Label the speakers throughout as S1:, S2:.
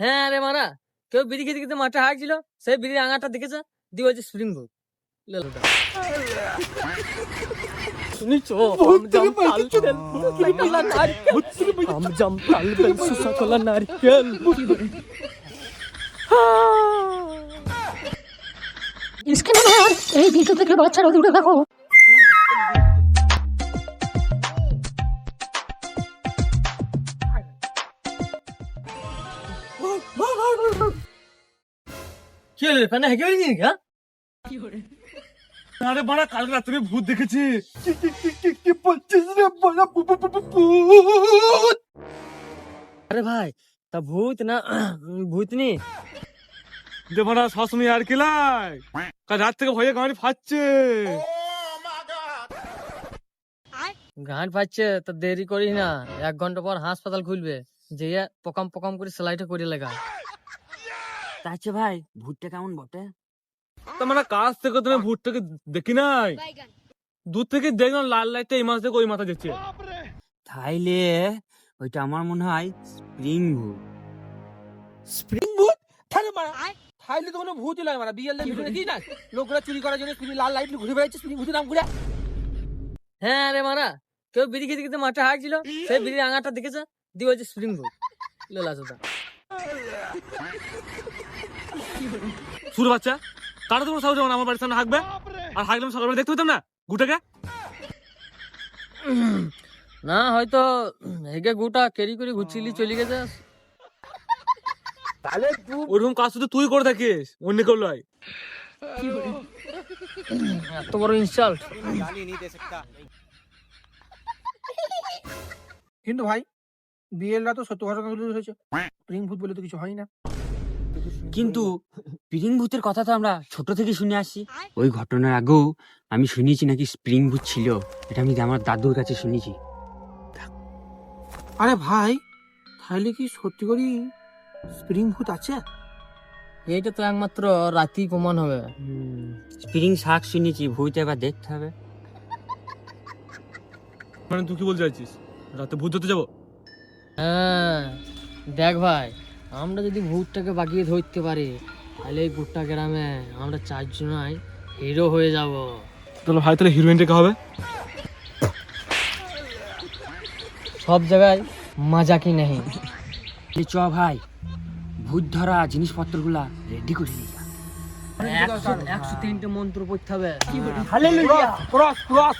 S1: হ্যাঁ রে মারা কেউ বিড়ি খেতে খেতে মাঠে হাঁকছিল সেই বিড়ির আঙাটা দেখেছে? দিয়ে বলছে স্প্রিং নারকেল।
S2: এই ভিডিও থেকে বাচ্চারা দূরে থাকো।
S3: আরে বাড়া কাল রাত্রে ভূত দেখেছি। কি কি কি কি কি বলছিস রে বাড়া? ভূ- ভূ- ভূ- ভূত।
S1: আরে ভাই তা ভূত না ভূত
S3: যে বাড়া সবসময় আর কেলাই কাল রাত থেকে ভয়ে গাড়ি ফাচ্ছে
S1: গান পাচ্ছে তা দেরি করিস না। এক ঘণ্টা পর হাসপাতাল খুলবে। যে পকাম পকাম করে সেলাইটা করে লেগা।
S4: তাছে ভাই ভূতটা কেমন বটে?
S3: তা মানে কাছ থেকে তুমি ভূতটাকে দেখি নাই? দূর থেকে দেখলাম লাল লাইটটা এই মাছ থেকে ওই মাথা যাচ্ছে।
S4: তাইলে ওইটা আমার মনে হয় স্প্রিং ভূত।
S5: স্প্রিং ভূত? তাহলে মারা তাইলে তো কোনো ভূত নয় মারা বিয়ের ভিডিও দেখি না। লোকরা চুরি করার জন্য স্প্রিং লাল লাইট ঘুরে বেড়াচ্ছে স্প্রিং ভূতের নাম ঘুরে।
S1: হ্যাঁ রে মারা কেউ বিড়ি খেতে খেতে মাঠে হাঁকছিল সেই বিড়ির আঙাটা দেখেছে? দিয়ে বলছে স্প্রিং ভূত। লেলা চোদা
S3: সুর বাচ্চা তারা তোমার সাহস না আমার বাড়ির সামনে হাঁকবে। আর হাঁকলে আমি সকালবেলা দেখতে পেতাম না গুটাকে।
S1: না হয়তো হেগে গুটা কেরি করে ঘুরছিলি চলে গেছে।
S3: তাহলে ওরকম কাজ শুধু তুই করে থাকিস অন্য কেউ লয়
S1: এত বড় ইনসাল্ট
S5: কিন্তু ভাই বিয়েলরা তো সত্য ঘটনা তুলে ধরেছে স্প্রিং ভূত বলে তো কিছু হয় না।
S4: কিন্তু স্প্রিং ভূতের কথা তো আমরা ছোট থেকে শুনে আসি। ওই ঘটনার আগেও আমি শুনেছি নাকি স্প্রিং ভূত ছিল। এটা আমি আমার দাদুর কাছে শুনেছি।
S5: আরে ভাই তাহলে কি সত্যি করি স্প্রিং ভূত আছে?
S1: এইটা তো একমাত্র রাতি প্রমাণ হবে।
S4: স্প্রিং শাক শুনেছি ভূত এবার দেখতে হবে।
S3: মানে তুই কি বলতে চাইছিস? রাতে ভূত ধরতে যাব?
S1: হ্যাঁ দেখ ভাই। আমরা যদি ভূতটাকে বাগিয়ে ধরতে পারি তাহলে এই গোটা গ্রামে আমরা চারজনাই হিরো হয়ে যাব।
S3: তাহলে ভাই তাহলে হিরোইনটা হবে?
S1: সব জায়গায় মজা কি নেই।
S4: চ ভাই ভূত ধরা জিনিসপত্রগুলা রেডি করে নিয়ে যা।
S1: একশো একশো তিনটে মন্ত্র পড়তে হবে।
S5: ক্রস ক্রস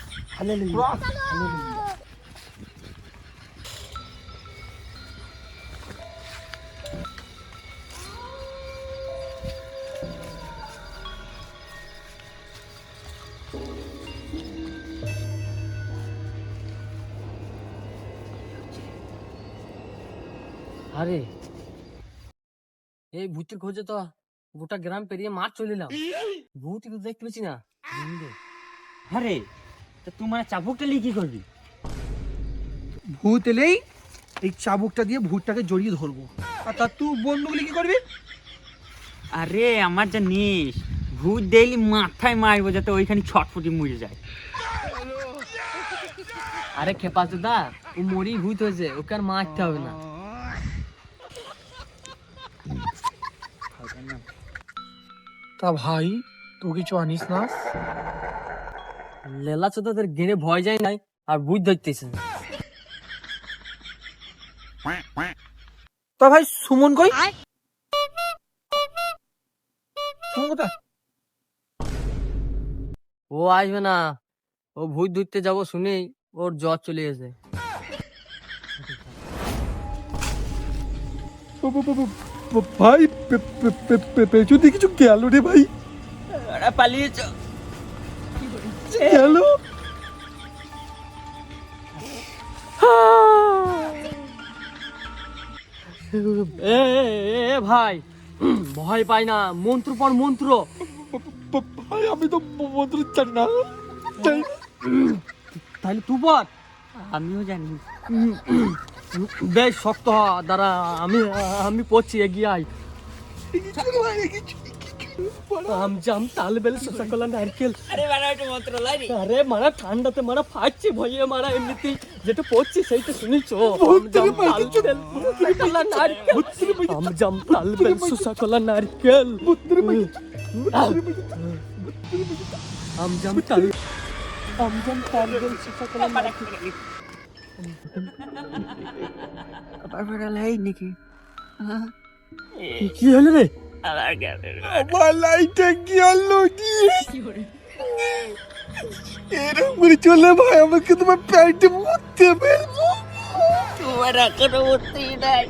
S1: আরে। এই ভূতের খোঁজে তো গোটা গ্রাম পেরিয়ে মাঠ চলিলাম ভূত কিন্তু দেখতে পেয়েছি না।
S4: আরে তা তোমার চাবুকটা নিয়ে কি করবি?
S5: ভূত এলেই এই চাবুকটা দিয়ে ভূতটাকে জড়িয়ে ধরবো। আর তা তুই বন্ধুগুলি কি করবি?
S4: আরে আমার যা নিস ভূত দেখলি মাথায় মারবো যাতে ওইখানে ছটফটি মরে যায়।
S1: আরে খেপা দা ও মরি ভূত হয়েছে ওকে আর মারতে হবে না।
S5: তা ভাই তুই কিছু আনিস না?
S1: লেলা চোদাদের গেড়ে ভয় যায় নাই আর ভূত ধরতেছে।
S5: তা ভাই সুমন কই? সুমন কোথায়?
S1: ও আসবে না। ও ভূত ধরতে যাব শুনেই ওর জ্বর চলে গেছে।
S3: ভাই পেছনে কিছু গেল রে ভাই।
S4: পালিয়েছ।
S3: গেল?
S1: এ এ, এ, এ, ভাই ভয় পাই না মন্ত্র পর মন্ত্র।
S3: ভাই আমি তো মন্ত্র জানি না।
S1: তাহলে তু পর
S4: আমিও জানি।
S1: বেশ শক্ত হ দাঁড়া আমি আমি পড়ছি এগিয়ে আই আম জাম তাল বেল শসা কলা নারকেল। আরে মারা ঠান্ডাতে মারা ফাটছে ভয়ে মারা এমনিতেই যেটা পড়ছে সেইটা শুনিছ? আম জাম তাল বেল কলা নারকেল। আম জাম তাল বেল শসা নারকেল। আম জাম তাল আম জাম বেল শসা কলা নারকেল।
S4: নাকি
S1: কি হলো রে
S5: আমার লাইটটা কি হলো কি এরকম করে চলে ভাই আমাকে তোমার প্যান্টে মুততে ফেলব তোমার এখনও নাই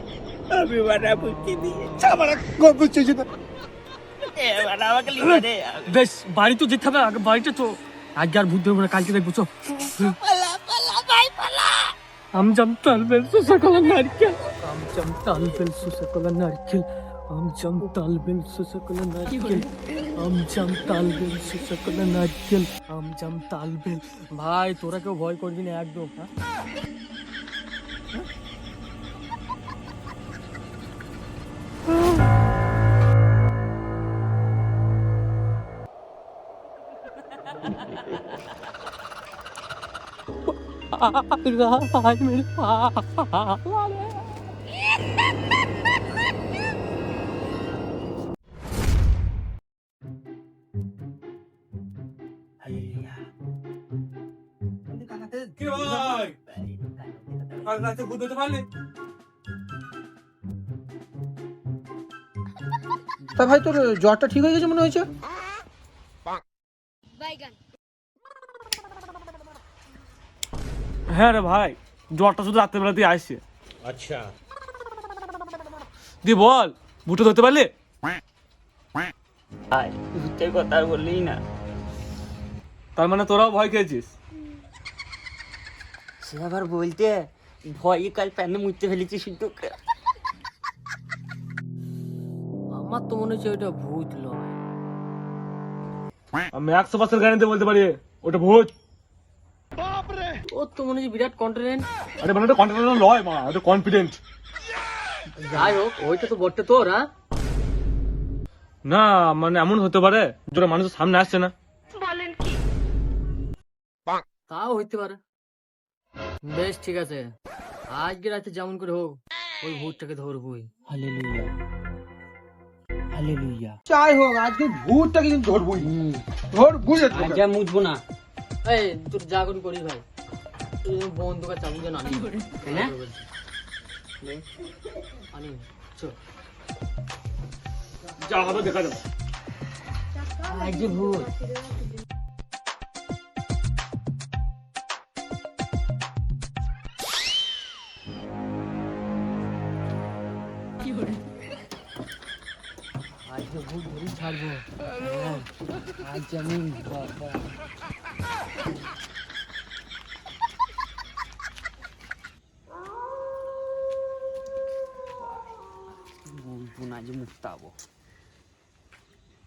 S5: আমি আমার চেয়েছে না
S1: বেশ বাড়ি তো যেতে হবে আগে বাড়িতে তো আজকে আর ভূত ধরবো না কালকে দেখব চো আমজাম তালবেল সুসা কলা নারকেল আমজাম তালবেল সুসা কলা নারকেল আমজাম তালবেল সুসা কলা নারকেল আমজাম তালবেল সুসা কলা নারকেল আমজাম তালবেল ভাই তোরা কেউ ভয় করবি না একদম হ্যাঁ ভাই মেরে
S5: তা ভাই তোর জ্বরটা ঠিক হয়ে গেছে মনে হয়েছে?
S3: হ্যাঁ রে ভাই জ্বরটা শুধু রাত্রেবেলাতেই আসছে আচ্ছা। দি বল ভূতে ধরতে পারলি?
S4: ভূতের কথা আর বললেই না।
S3: তার মানে তোরাও ভয় খেয়েছিস?
S4: সে আবার বলতে ভয়ে কাল প্যানে মুড়তে ফেলেছি শুধু
S1: আমার তো মনে হচ্ছে ওটা ভূত লয়।
S3: আমি একশো পার্সেন্ট গ্যারান্টি বলতে পারি ওটা ভূত।
S1: ওর তো মনে হচ্ছে বিরাট কন্টিনেন্ট
S3: আরে মানে কন্টেন্ট লয় মা ওটা কনফিডেন্ট
S1: যাই হোক ওইটা তো বটে তোর হ্যাঁ?
S3: না মানে এমন হতে পারে যেটা মানুষের সামনে আসছে না।
S1: তাও হইতে পারে। বেশ ঠিক আছে। আজকে রাতে যেমন করে হোক ওই ভূতটাকে ধরবই।
S4: হালেলুয়া। হালেলুয়া।
S5: যাই হোক আজকে ভূতটাকে কিন্তু ধরবই। ধরবই আজকে।
S4: মুছবো না।
S1: এই তোর যা করি ভাই। বন্ধুকে চাবি যেন আনি
S4: তাই না?
S1: আনি চল
S3: যা হবে দেখা যাবে।
S1: আজকে ভূত ছাড়বো। হ্যাঁ, আজ আমি
S4: যে মুক্তাবো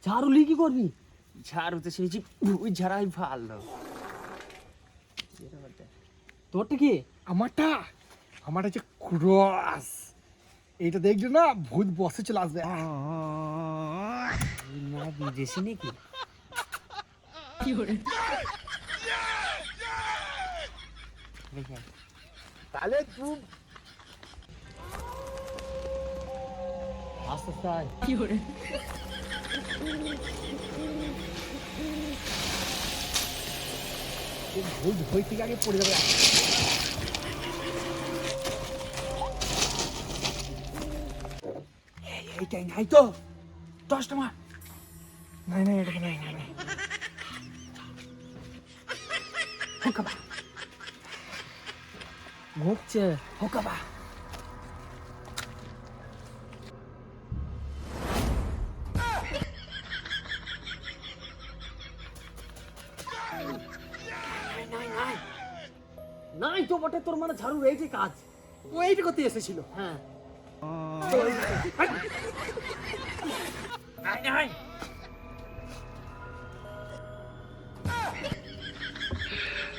S1: ঝাড়ুলি কি করবি?
S4: ঝাড়ু তো শুনেছি ভুই ঝাড়াই ভালো।
S1: তোরটা কি?
S5: আমারটা? আমার হচ্ছে ক্রস। এইটা দেখলে না ভূত বসে চলে আসবে।
S4: না বিদেশি নাকি? দেখে
S5: তাহলে তুই
S1: আস্তে আস্তে আয়
S5: ভূত ভয় থেকে আগে পড়ে যাবে এই- এইটাই নাই তো দশটা মার নাই নাই এটা নাই নাই নাই হোকাবা
S1: ঘুরছে
S5: হোকাবা
S1: নাই তো বটে তোর মানে ঝাড়ু এইটি কাজ।
S5: ও এইটা করতে এসেছিল।
S1: হ্যাঁ।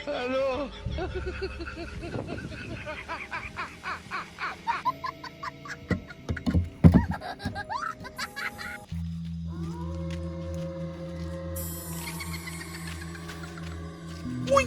S5: হ্যালো।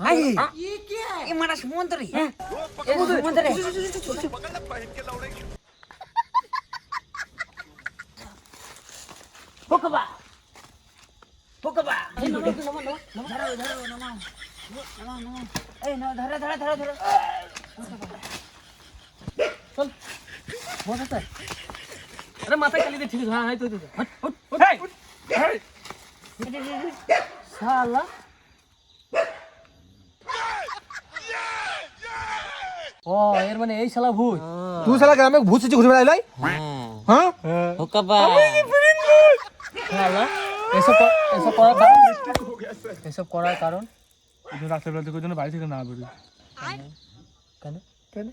S5: চালা রে, চালা রে। ঠেলাও, ঠেলাও, ঠেলাও। চালা রে, চালা রে। ওপরে লাইট বন্ধ হয়ে গেছে, ঠেলানো তো।
S1: আরে মাথায় কালি দিয়ে ঠিক আছে হ্যাঁ হ্যাঁ তো তো শালা ও এর মানে এই শালা ভূত।
S5: তুই শালা গ্রামে ভূত সেজে ঘুরে বেড়াইলাই? হ্যাঁ?
S1: শালা এসব ক- এসব করার কারণ এসব করার কারণ?
S3: রাতের বেলা থেকে জন্য বাড়ি থেকে না বেরোই।
S1: কেন?
S5: কেন?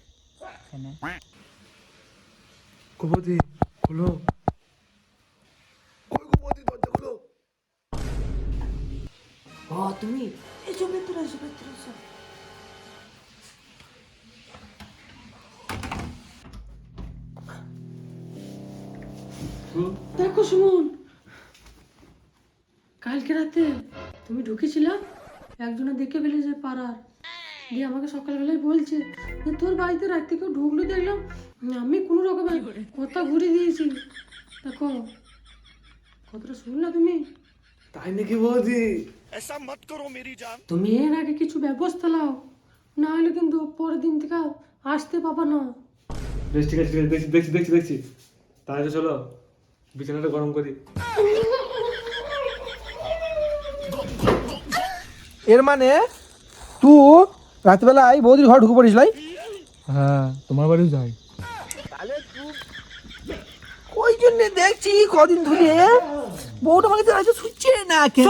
S1: কেন?
S3: কবদি খোলো।
S5: কই গো দরজা খুলো।
S1: ও তুমি এসব ভেতরে এসো ভেতরে এসো
S2: দেখো। সুমন। কালকে রাতে তুমি ঢুকেছিল একজনে দেখে ফেলেছে পাড়ার। দিয়ে আমাকে সকালবেলায় বলছে যে তোর বাড়িতে রাত ঢুকলো দেখলাম আমি কোনো রকমের কথা ঘুরে দিয়েছি। দেখো কতটা শুনলা তুমি?
S5: তাই নাকি বৌদি?
S2: তুমি এর আগে কিছু ব্যবস্থা নাও না হলে কিন্তু পরের দিন থেকে আসতে পাবা না।
S3: বেশ ঠিক আছে ঠিক আছে দেখছি দেখছি দেখছি দেখছি। তাহলে চলো। বিছানাটা গরম করি।
S5: এর মানে তুই রাতবেলায় বৌদির ঘর ঢুকে পড়িস লাই?
S3: হ্যাঁ তোমার বাড়িও যাই।
S5: ওই জন্য দেখছি কদিন ধরে? বউটা আমাকে রাতে শুচ্ছে না কেন?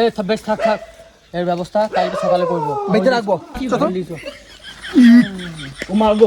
S1: এই থাক বেশ থাক থাক। এর ব্যবস্থা কালকে সকালে করব।
S5: বেঁধে রাখব। তো।
S1: লিচু।
S5: ও? মারবো